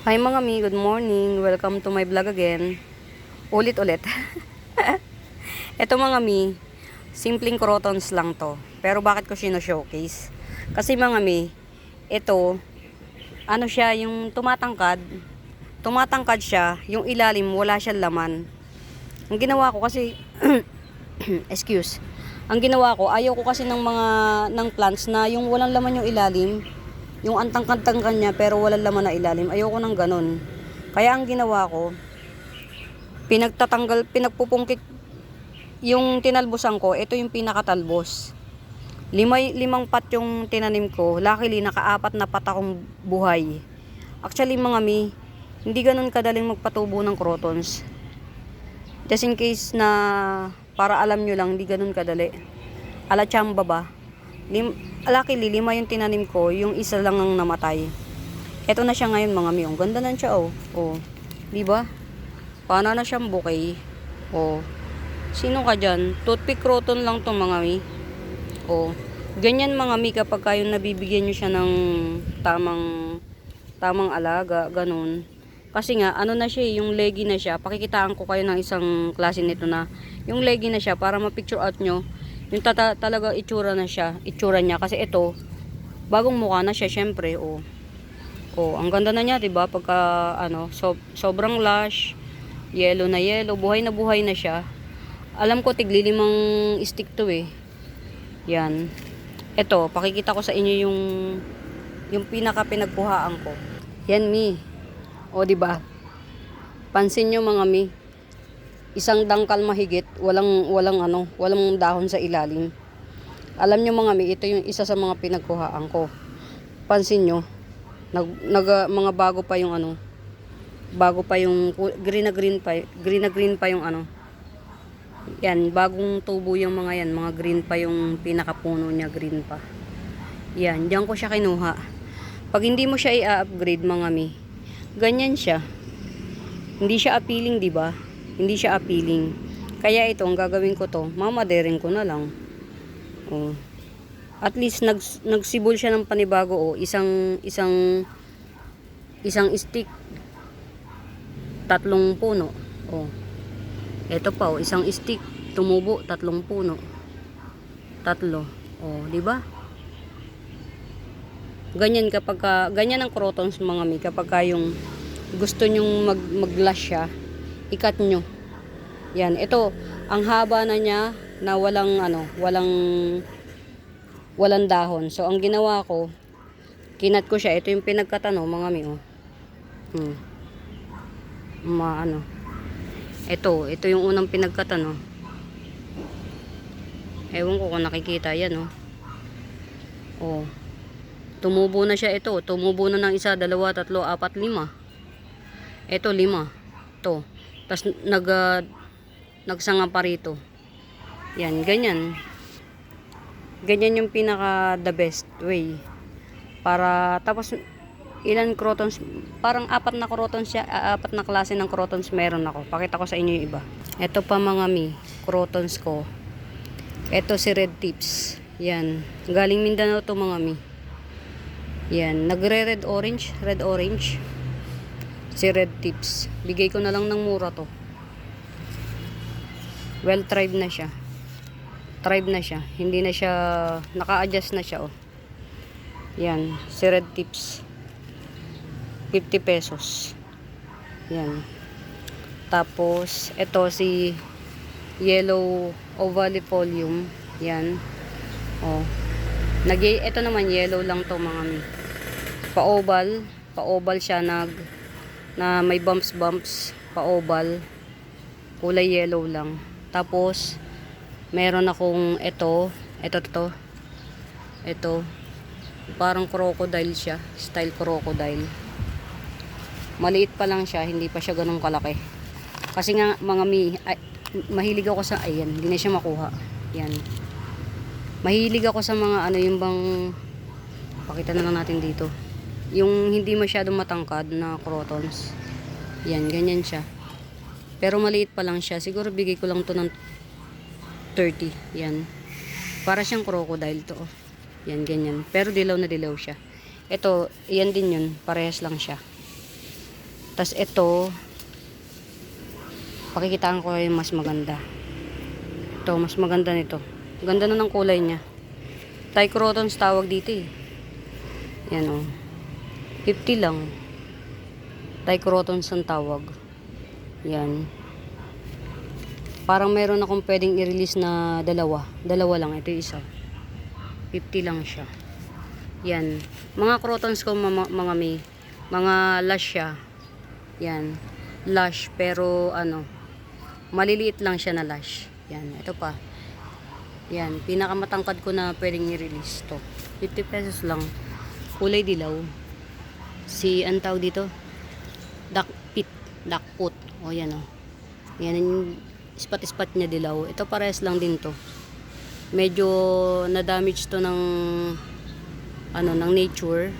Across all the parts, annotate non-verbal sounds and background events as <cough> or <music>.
Hi mga mi, good morning. Welcome to my vlog again. Ulit ulit. <laughs> Ito mga mi, simpleng crotons lang to. Pero bakit ko sino-showcase? Kasi mga mi, ito, ano siya, yung tumatangkad, tumatangkad siya, yung ilalim, wala siyang laman. Ang ginawa ko kasi, <clears throat> excuse, ang ginawa ko, ayaw ko kasi ng mga, ng plants na yung walang laman yung ilalim, yung antangkad-tangkad niya pero walang laman na ilalim. Ayoko ng ganun. Kaya ang ginawa ko, pinagtatanggal, pinagpupungkit yung tinalbosan ko, ito yung pinakatalbos. Limay, limang pat yung tinanim ko. Luckily, nakaapat na pat akong buhay. Actually, mga mi, hindi ganun kadaling magpatubo ng crotons. Just in case na para alam nyo lang, hindi ganun kadali. Ala chamba ba? Lim, luckily, lima yung tinanim ko, yung isa lang ang namatay. Eto na siya ngayon mga mi. Ang ganda na siya oh. Oh. Di ba? Paano na siyang bouquet? Oh. Sino ka dyan? Toothpick croton lang to mga mi. Oh. Ganyan mga mi kapag kayo nabibigyan nyo siya ng tamang tamang alaga, ganun. Kasi nga, ano na siya, eh, yung leggy na siya. Pakikitaan ko kayo ng isang klase nito na yung leggy na siya para ma-picture out nyo yung tata talaga itsura na siya, itsura niya kasi ito bagong mukha na siya syempre, oh. Oh, ang ganda na niya, 'di ba? Pagka ano, so, sobrang lush, yellow na yellow, buhay na buhay na siya. Alam ko tiglilimang stick 'to eh. Yan. Ito, pakikita ko sa inyo yung yung pinaka pinagkuhaan ko. Yan mi. O, 'di ba? Pansin nyo mga mi, isang dangkal mahigit, walang walang ano, walang dahon sa ilalim. Alam nyo mga mi, ito yung isa sa mga pinagkuhaan ko. Pansin nyo, nag, nag ah, mga bago pa yung ano, bago pa yung green na green pa, green na green pa yung ano. Yan, bagong tubo yung mga yan, mga green pa yung pinakapuno niya, green pa. Yan, diyan ko siya kinuha. Pag hindi mo siya i-upgrade mga mi, ganyan siya. Hindi siya appealing, di ba? Hindi siya appealing. Kaya ito, ang gagawin ko to, mamadarin ko na lang. Oh. At least nag nagsibol siya ng panibago oh, isang isang isang stick tatlong puno. Oh. Ito pa oh, isang stick tumubo tatlong puno. Tatlo. Oh, di ba? Ganyan kapag ka, ganyan ang crotons mga mi kapag ka yung gusto nyong mag maglash siya, ikat nyo. Yan, ito ang haba na niya na walang ano, walang walang dahon. So ang ginawa ko, kinat ko siya. Ito yung pinagkatano mga mi oh. Hmm. Ma ano. Ito, ito yung unang pinagkatano. Ewan ko kung nakikita yan oh. Oh. Tumubo na siya ito. Tumubo na ng isa, dalawa, tatlo, apat, lima. Ito, lima. To. Tapos, nag, ah, nagsanga pa rito. Yan, ganyan. Ganyan yung pinaka the best way. Para, tapos, ilan crotons, parang apat na crotons siya, ah, apat na klase ng crotons meron ako. Pakita ko sa inyo yung iba. Ito pa mga mi, crotons ko. Ito si Red Tips. Yan. Galing Mindanao to mga mi. Yan. Nagre-red orange. Red orange. Si Red Tips. Bigay ko na lang ng mura to. Well tried na siya. Tribe na siya. Hindi na siya, naka-adjust na siya oh. Yan. Si Red Tips. 50 pesos. Yan. Tapos, ito si yellow ovalifolium. Yan. Oh. Nag ito naman yellow lang to mga mi. Pa-oval, pa-oval siya nag na may bumps bumps, pa-oval. Kulay yellow lang. Tapos meron akong ito, ito to. Ito. Parang crocodile siya, style crocodile. Maliit pa lang siya, hindi pa siya ganun kalaki. Kasi nga mga mi, mahilig ako sa ayan, hindi na siya makuha. Yan. Mahilig ako sa mga ano yung bang pakita na lang natin dito. Yung hindi masyadong matangkad na crotons. Yan, ganyan siya. Pero maliit pa lang siya. Siguro bigay ko lang to ng 30. Yan. Para siyang crocodile to. oh. Yan, ganyan. Pero dilaw na dilaw siya. Ito, yan din yun. Parehas lang siya. Tapos ito, pakikitaan ko yung mas maganda. Ito, mas maganda nito. Ganda na ng kulay niya. Tycrotons tawag dito eh. Yan o. 50 lang. Tycrotons ang tawag. Yan. Parang meron akong pwedeng i-release na dalawa. Dalawa lang. Ito isa. 50 lang siya. Yan. Mga crotons ko mga, mga may mga lush siya. Yan. Lush pero ano maliliit lang siya na lush. Yan. Ito pa. Yan. Pinakamatangkad ko na pwedeng i-release to. 50 pesos lang. Kulay dilaw. Si ang tawag dito? Duck pit. Duck put. O yan o. Yan yung spot-spot niya dilaw. Ito pares lang din to. Medyo na-damage to ng ano ng nature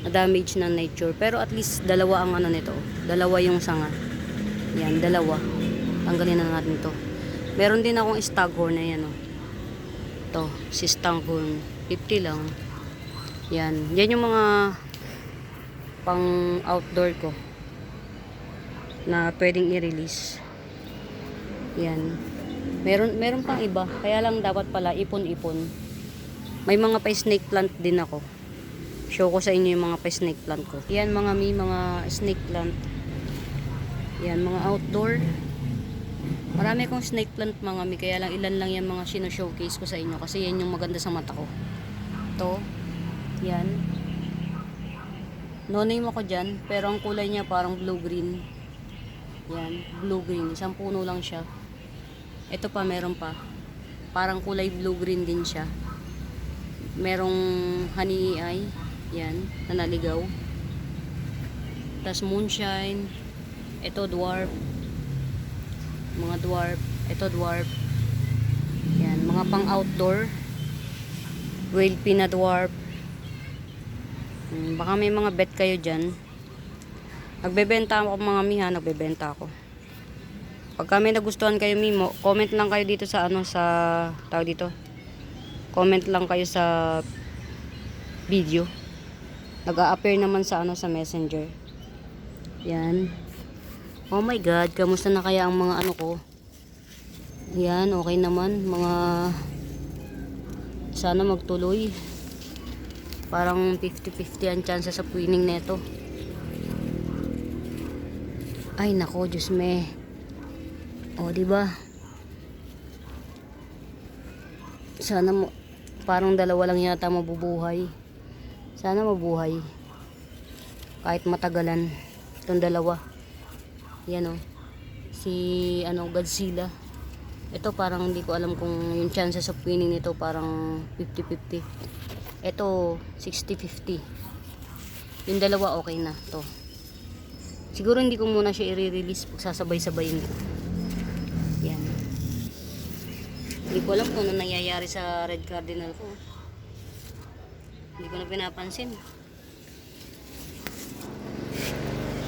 na damage ng nature pero at least dalawa ang ano nito dalawa yung sanga yan dalawa tanggalin na natin to meron din akong staghorn na yan oh. to si staghorn 50 lang yan yan yung mga pang outdoor ko na pwedeng i-release yan meron meron pang iba kaya lang dapat pala ipon-ipon may mga pa snake plant din ako. Show ko sa inyo yung mga pa snake plant ko. Yan mga mi, mga snake plant. Yan, mga outdoor. Marami akong snake plant mga mi, kaya lang ilan lang yan mga sino-showcase ko sa inyo kasi yan yung maganda sa mata ko. To, yan. No name ako dyan, pero ang kulay niya parang blue-green. Yan, blue-green. Isang puno lang siya. Ito pa, meron pa. Parang kulay blue-green din siya merong honey eye yan na naligaw tas moonshine ito dwarf mga dwarf ito dwarf yan mga pang outdoor whale pin na dwarf Hmm, baka may mga bet kayo dyan. Nagbebenta ako mga miha nagbebenta ako. Pag kami nagustuhan kayo mimo comment lang kayo dito sa ano sa tawag dito. Comment lang kayo sa video. Nag-a-appear naman sa ano sa messenger. Yan. Oh my god kamusta na kaya ang mga ano ko? Yan okay naman. Mga sana magtuloy parang 50-50 ang chance sa winning neto. Ay nako Diyos me. O di ba? Sana mo parang dalawa lang yata mabubuhay. Sana mabuhay. Kahit matagalan itong dalawa. Yan o. Si ano Godzilla. Ito parang hindi ko alam kung yung chances of winning nito parang 50-50 ito 60-50 yung dalawa okay na to siguro hindi ko muna siya i-release pag sasabay-sabayin ko yan hindi ko alam kung ano nangyayari sa red cardinal ko. Hindi ko na pinapansin.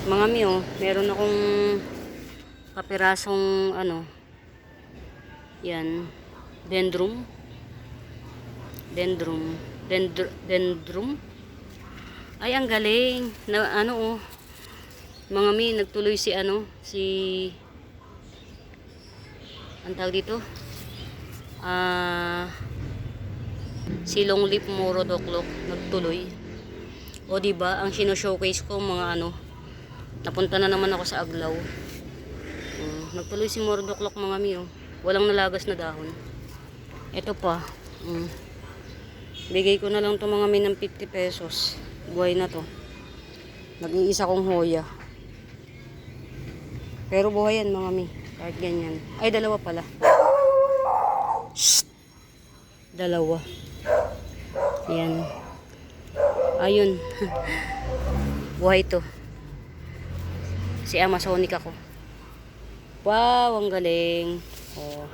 Mga mi, oh, meron akong kapirasong ano, yan, dendrum. Dendrum. Dendr dendrum. Ay, ang galing. Na, ano, oh, mga mi, nagtuloy si ano, si, ang tawag dito, ah si long lip moro doklok nagtuloy. O ba ang sino-showcase ko mga ano napunta na naman ako sa aglaw. Um, nagtuloy si moro doklok mga miyo walang nalagas na dahon. Ito pa. Um, bigay ko na lang to mga mi ng 50 pesos buhay na to nag-iisa kong hoya pero buhay yan mga mi kahit ganyan ay dalawa pala. Dalawa. Yan. Ayun. <laughs> Buhay to. Si Amazonic ako. Wow, ang galing. Oh.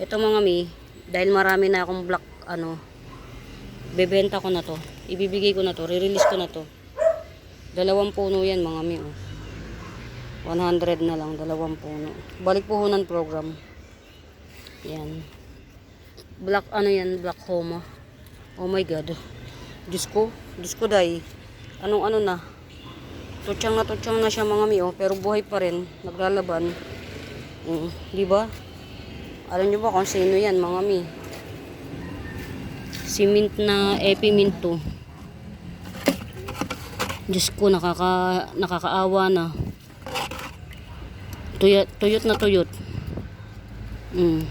Ito mga mi, dahil marami na akong black, ano, bebenta ko na to. Ibibigay ko na to, re-release ko na to. Dalawang puno yan mga mi, oh. 100 na lang, dalawang puno. Balik puhunan program. Yan. Black ano yan, black homa. Oh my god. Diyos ko, Diyos ko day. Anong ano na? Tutsang na tutsang na siya mga mi, oh, pero buhay pa rin. Naglalaban. Mm, di ba? Alam niyo ba kung sino yan, mga mi? Si Mint na Epi Mint to. Diyos ko, nakaka, nakakaawa na. Tuyot, tuyot na tuyot. Mm.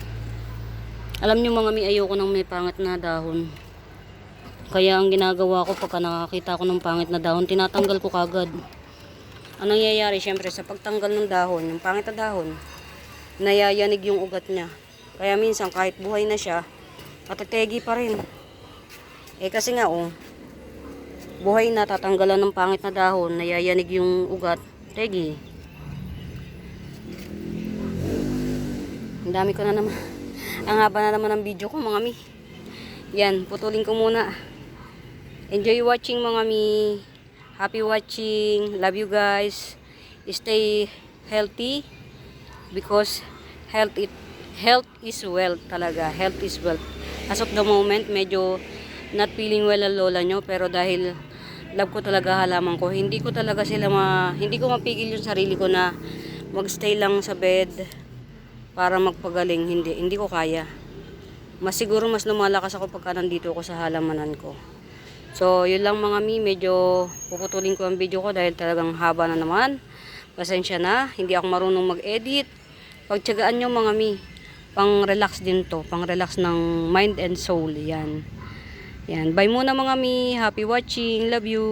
Alam niyo mga mi, ayoko nang may pangit na dahon. Kaya ang ginagawa ko pagka nakakita ko ng pangit na dahon, tinatanggal ko kagad. Ang nangyayari syempre sa pagtanggal ng dahon, yung pangit na dahon, nayayanig yung ugat niya. Kaya minsan kahit buhay na siya, katategi pa rin. Eh kasi nga oh, buhay na tatanggalan ng pangit na dahon, nayayanig yung ugat, tegi. Ang dami ko na naman. <laughs> Ang haba na naman ng video ko mga mi. Yan, putulin ko muna. Enjoy watching mga mi. Happy watching. Love you guys. Stay healthy because health it health is wealth talaga. Health is wealth. As of the moment, medyo not feeling well ang lola nyo pero dahil love ko talaga halaman ko, hindi ko talaga sila ma hindi ko mapigil yung sarili ko na magstay lang sa bed para magpagaling. Hindi, hindi ko kaya. Mas siguro mas lumalakas ako pagka nandito ako sa halamanan ko. So, yun lang mga mi, medyo puputulin ko ang video ko dahil talagang haba na naman. Pasensya na, hindi ako marunong mag-edit. Pagtsagaan nyo mga mi, pang relax din to, pang relax ng mind and soul, yan. Yan, bye muna mga mi, happy watching, love you.